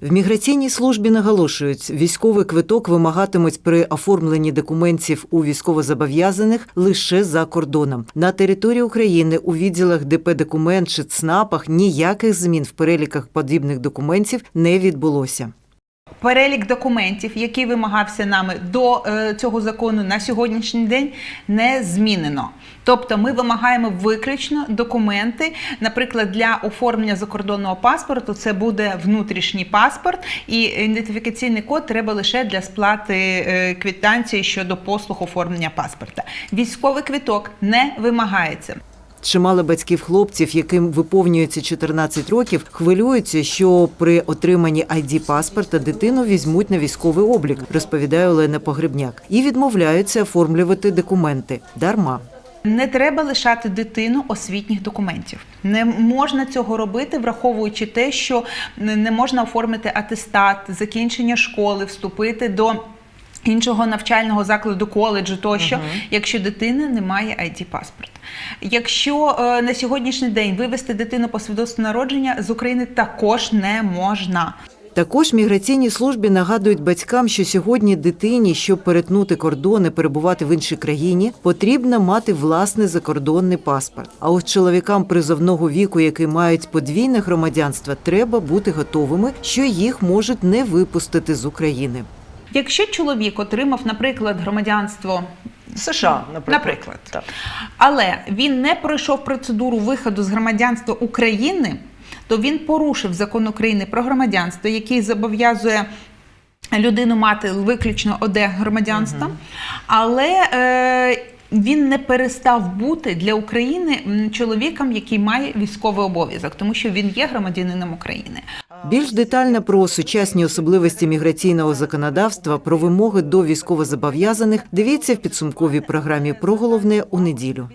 В міграційній службі наголошують, військовий квиток вимагатимуть при оформленні документів у військовозобов'язаних лише за кордоном. На території України у відділах ДП документ чи ЦНАПах ніяких змін в переліках подібних документів не відбулося. Перелік документів, який вимагався нами до е, цього закону на сьогоднішній день, не змінено. Тобто, ми вимагаємо виключно документи, наприклад, для оформлення закордонного паспорту це буде внутрішній паспорт, і ідентифікаційний код треба лише для сплати е, квитанції щодо послуг оформлення паспорта. Військовий квиток не вимагається. Чимало батьків хлопців, яким виповнюється 14 років, хвилюються, що при отриманні id паспорта дитину візьмуть на військовий облік, розповідає Олена Погребняк, і відмовляються оформлювати документи дарма. Не треба лишати дитину освітніх документів. Не можна цього робити, враховуючи те, що не можна оформити атестат, закінчення школи, вступити до. Іншого навчального закладу коледжу тощо, якщо дитини немає id паспорта. Якщо е, на сьогоднішній день вивести дитину по свідоцтву народження з України також не можна. Також міграційній службі нагадують батькам, що сьогодні дитині, щоб перетнути кордон і перебувати в іншій країні, потрібно мати власний закордонний паспорт. А ось чоловікам призовного віку, які мають подвійне громадянство, треба бути готовими, що їх можуть не випустити з України. Якщо чоловік отримав, наприклад, громадянство США, наприклад. Наприклад. Так. Але він не пройшов процедуру виходу з громадянства України, то він порушив закон України про громадянство, який зобов'язує. Людину мати виключно одне громадянство, але е, він не перестав бути для України чоловіком, який має військовий обов'язок, тому що він є громадянином України. Більш детально про сучасні особливості міграційного законодавства, про вимоги до військовозобов'язаних, дивіться в підсумковій програмі про головне у неділю.